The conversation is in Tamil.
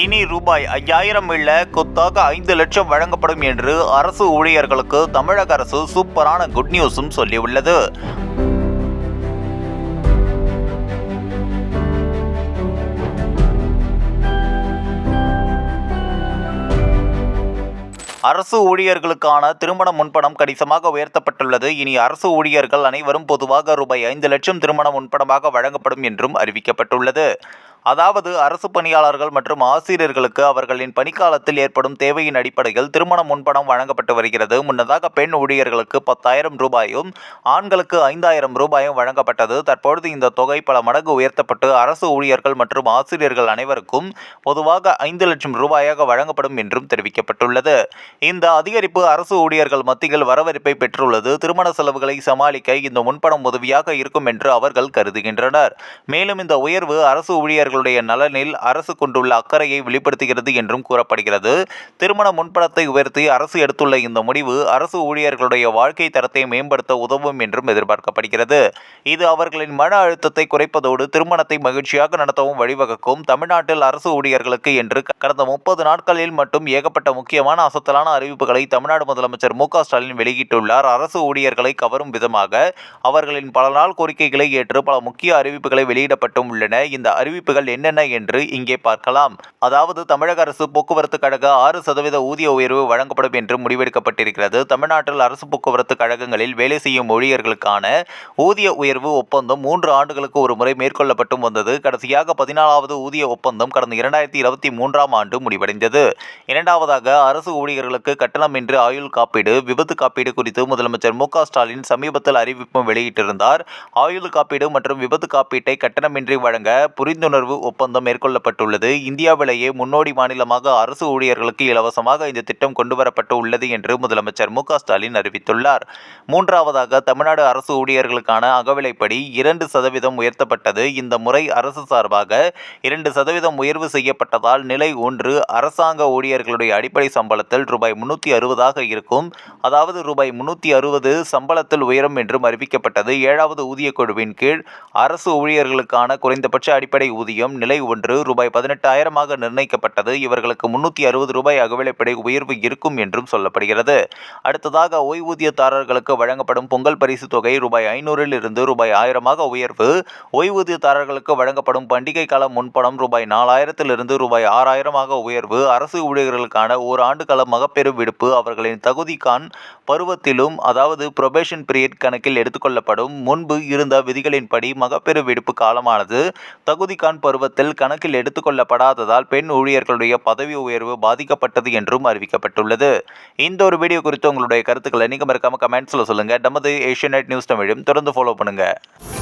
இனி ரூபாய் ஐயாயிரம் இல்ல கொத்தாக ஐந்து லட்சம் வழங்கப்படும் என்று அரசு ஊழியர்களுக்கு தமிழக அரசு சூப்பரான குட் நியூஸும் சொல்லியுள்ளது. அரசு ஊழியர்களுக்கான திருமண முன்பணம் கணிசமாக உயர்த்தப்பட்டுள்ளது. இனி அரசு ஊழியர்கள் அனைவரும் பொதுவாக ரூபாய் ஐந்து லட்சம் திருமண முன்பணமாக வழங்கப்படும் என்றும் அறிவிக்கப்பட்டுள்ளது. அதாவது அரசு பணியாளர்கள் மற்றும் ஆசிரியர்களுக்கு அவர்களின் பணிக்காலத்தில் ஏற்படும் தேவையின் அடிப்படையில் திருமண முன்பணம் வழங்கப்பட்டு வருகிறது. முன்னதாக பெண் ஊழியர்களுக்கு பத்தாயிரம் ரூபாயும் ஆண்களுக்கு ஐந்தாயிரம் ரூபாயும் வழங்கப்பட்டது. தற்பொழுது இந்த தொகை பல மடங்கு உயர்த்தப்பட்டு அரசு ஊழியர்கள் மற்றும் ஆசிரியர்கள் அனைவருக்கும் பொதுவாக ஐந்து லட்சம் ரூபாயாக வழங்கப்படும் என்றும் தெரிவிக்கப்பட்டுள்ளது. இந்த அதிகரிப்பு அரசு ஊழியர்கள் மத்தியில் வரவேற்பை பெற்றுள்ளது. திருமண செலவுகளை சமாளிக்க இந்த முன்பணம் உதவியாக இருக்கும் என்று அவர்கள் கருதுகின்றனர். மேலும் இந்த உயர்வு அரசு ஊழியர்கள் இளைஞர்களுடைய நலனில் அரசு கொண்டுள்ள அக்கறையை வெளிப்படுத்துகிறது என்றும் கூறப்படுகிறது. திருமண முன்பணத்தை உயர்த்தி அரசு எடுத்துள்ள இந்த முடிவு அரசு ஊழியர்களுடைய வாழ்க்கை தரத்தை மேம்படுத்த உதவும் என்றும் எதிர்பார்க்கப்படுகிறது. இது அவர்களின் மன அழுத்தத்தை குறைப்பதோடு திருமணத்தை மகிழ்ச்சியாக நடத்தவும் வழிவகுக்கும் தமிழ்நாட்டில் அரசு ஊழியர்களுக்கு என்று கடந்த முப்பது நாட்களில் மட்டும் ஏகப்பட்ட முக்கியமான அசத்தலான அறிவிப்புகளை தமிழ்நாடு முதலமைச்சர் மு ஸ்டாலின் வெளியிட்டுள்ளார். அரசு ஊழியர்களை கவரும் விதமாக அவர்களின் பல நாள் கோரிக்கைகளை ஏற்று பல முக்கிய அறிவிப்புகளை வெளியிடப்பட்டும் உள்ளன. இந்த அறிவிப்புகள் என்னென்ன என்று இங்கே பார்க்கலாம். அதாவது தமிழக அரசு போக்குவரத்து கழக ஆறு சதவீத ஊதிய உயர்வு வழங்கப்படும் என்று முடிவெடுக்கப்பட்டிருக்கிறது. தமிழ்நாட்டில் அரசு போக்குவரத்து கழகங்களில் வேலை செய்யும் ஊழியர்களுக்கான ஊதிய உயர்வு ஒப்பந்தம் மூன்று ஆண்டுகளுக்கு ஒரு முறை மேற்கொள்ளப்பட்டும் வந்தது. கடைசியாக பதினாலாவது ஊதிய ஒப்பந்தம் கடந்த இரண்டாயிரத்தி இருபத்தி மூன்றாம் ஆண்டு முடிவடைந்தது. இரண்டாவதாக அரசு ஊழியர்களுக்கு கட்டணம் என்று ஆயுள் காப்பீடு விபத்து காப்பீடு குறித்து முதலமைச்சர் மு ஸ்டாலின் சமீபத்தில் அறிவிப்பும் வெளியிட்டிருந்தார். ஆயுள் காப்பீடு மற்றும் விபத்து காப்பீட்டை கட்டணமின்றி வழங்க புரிந்துணர்வு ஒப்பந்தம் மேற்கொள்ளப்பட்டுள்ளது. இந்தியாவிலேயே முன்னோடி மாநிலமாக அரசு ஊழியர்களுக்கு இலவசமாக இந்த திட்டம் கொண்டுவரப்பட்டு உள்ளது என்று முதலமைச்சர் மு ஸ்டாலின் அறிவித்துள்ளார். மூன்றாவதாக தமிழ்நாடு அரசு ஊழியர்களுக்கான அகவிலைப்படி இரண்டு சதவீதம் உயர்த்தப்பட்டது. இந்த முறை அரசு சார்பாக இரண்டு சதவீதம் உயர்வு செய்யப்பட்டதால் நிலை ஒன்று அரசாங்க ஊழியர்களுடைய அடிப்படை சம்பளத்தில் ரூபாய் முன்னூற்றி அறுபதாக இருக்கும். அதாவது ரூபாய் முன்னூற்றி அறுபது சம்பளத்தில் உயரும் என்றும் அறிவிக்கப்பட்டது. ஏழாவது ஊதிய குழுவின் கீழ் அரசு ஊழியர்களுக்கான குறைந்தபட்ச அடிப்படை ஊதியம் நிலை ஒன்று ரூபாய் பதினெட்டாயிரமாக நிர்ணயிக்கப்பட்டது. இவர்களுக்கு முன்னூற்றி அறுபது ரூபாய் அகவிலைப்படை உயர்வு இருக்கும் என்றும் சொல்லப்படுகிறது. அடுத்ததாக ஓய்வூதியதாரர்களுக்கு வழங்கப்படும் பொங்கல் பரிசு தொகை ரூபாய் ஐநூறில் இருந்து ரூபாய் ஆயிரமாக உயர்வு. ஓய்வூதியதாரர்களுக்கு வழங்கப்படும் பண்டிகை கால முன்பணம் ரூபாய் நாலாயிரத்திலிருந்து ரூபாய் ஆறாயிரமாக உயர்வு. அரசு ஊழியர்களுக்கான ஓராண்டு கால மகப்பேறு விடுப்பு அவர்களின் தகுதிக்கான் பருவத்திலும் அதாவது புரொபேஷன் பீரியட் கணக்கில் எடுத்துக்கொள்ளப்படும் முன்பு இருந்த விதிகளின்படி மகப்பேறு விடுப்பு காலமானது தகுதிக்கான் பருவத்தில் கணக்கில் எடுத்துக்கொள்ளப்படாததால் பெண் ஊழியர்களுடைய பதவி உயர்வு பாதிக்கப்பட்டது என்றும் அறிவிக்கப்பட்டுள்ளது. இந்த ஒரு வீடியோ குறித்து உங்களுடைய கருத்துக்களை நீங்கள் மறக்காமல் கமெண்ட்ஸில் சொல்லுங்கள் நமது ஏஷியநெட் நியூஸ் தமிழும் தொடர்ந்து ஃபாலோ பண்ணுங்கள்